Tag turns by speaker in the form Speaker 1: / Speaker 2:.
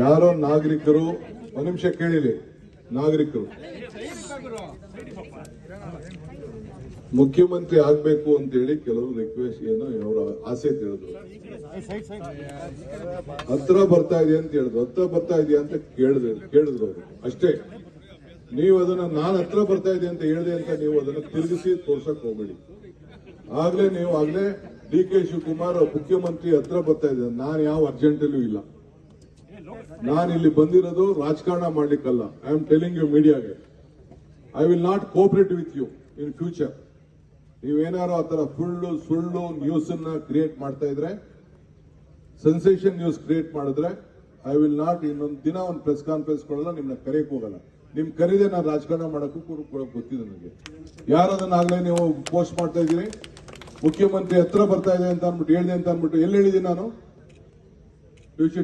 Speaker 1: ಯಾರೋ ನಾಗರಿಕರು, ಒಂದು ನಿಮಿಷ ಕೇಳಿಲಿ, ನಾಗರಿಕರು. ಮುಖ್ಯಮಂತ್ರಿ ಆಗ್ಬೇಕು ಅಂತ ಹೇಳಿ ಕೆಲವರು ರಿಕ್ವೆಸ್ಟ್ ಏನೋ ಅವರ ಆಸೆ ತಿಳಿದ್ರು ಹತ್ರ ಬರ್ತಾ ಇದೆ ಅಂತ ಹೇಳಿದ್ರು. ಹತ್ರ ಬರ್ತಾ ಇದೆಯಾ ಅಂತ ಕೇಳಿದ್ರು ಕೇಳಿದ್ರು ಅವರು. ಅಷ್ಟೇ. ನೀವು ಅದನ್ನ ನಾನು ಹತ್ರ ಬರ್ತಾ ಇದೆ ಅಂತ ಹೇಳಿದೆ ಅಂತ ನೀವು ಅದನ್ನ ತಿರುಗಿಸಿ ತೋರ್ಸಕ್ ಹೋಗ್ಬೇಡಿ. ಆಗ್ಲೇ ನೀವು ಆಗ್ಲೇ ಡಿ ಕೆ ಶಿವಕುಮಾರ್ ಮುಖ್ಯಮಂತ್ರಿ ಹತ್ರ ಬರ್ತಾ ಇದ್ದಾರೆ. ನಾನು ಯಾವ ಅರ್ಜೆಂಟಲ್ಲೂ ಇಲ್ಲ. ನಾನು ಇಲ್ಲಿ ಬಂದಿರೋದು ರಾಜಕಾರಣ ಮಾಡ್ಲಿಕ್ಕಲ್ಲ. I am telling you ಮೀಡಿಯಾಗೆ I will not cooperate with you in future ನೀವೇನಾರು ಆ ತರ ಫುಲ್ಲು ಸುಳ್ಳು ನ್ಯೂಸ್ ಅನ್ನ ಕ್ರಿಯೇಟ್ ಮಾಡ್ತಾ ಇದ್ರೆ ಸೆನ್ಸೇಷನ್ ನ್ಯೂಸ್ ಕ್ರಿಯೇಟ್ ಮಾಡಿದ್ರೆ ಐ ವಿಲ್ ನಾಟ್ ಇನ್ನೊಂದು ದಿನ ಒಂದು ಪ್ರೆಸ್ ಕಾನ್ಫರೆನ್ಸ್ ಕೊಡಲ್ಲ, ನಿಮ್ನ ಕರೆಯಕ್ಕೆ ಹೋಗಲ್ಲ. ನಿಮ್ ಕರೀದೆ ನಾನು ರಾಜಕಾರಣ ಮಾಡೋಕ್ಕೂ ಗೊತ್ತಿದೆ ನನಗೆ. ಯಾರದನ್ನಾಗ್ಲೇ ನೀವು ಪೋಸ್ಟ್ ಮಾಡ್ತಾ ಇದ್ದೀರಿ? ಮುಖ್ಯಮಂತ್ರಿ ಹತ್ರ ಬರ್ತಾ ಇದೆ ಅಂತ ಅಂದ್ಬಿಟ್ಟು ಹೇಳಿದೆ ಅಂತ ಅಂದ್ಬಿಟ್ಟು ಎಲ್ಲಿ ಹೇಳಿದ್ದೀನಿ ನಾನು?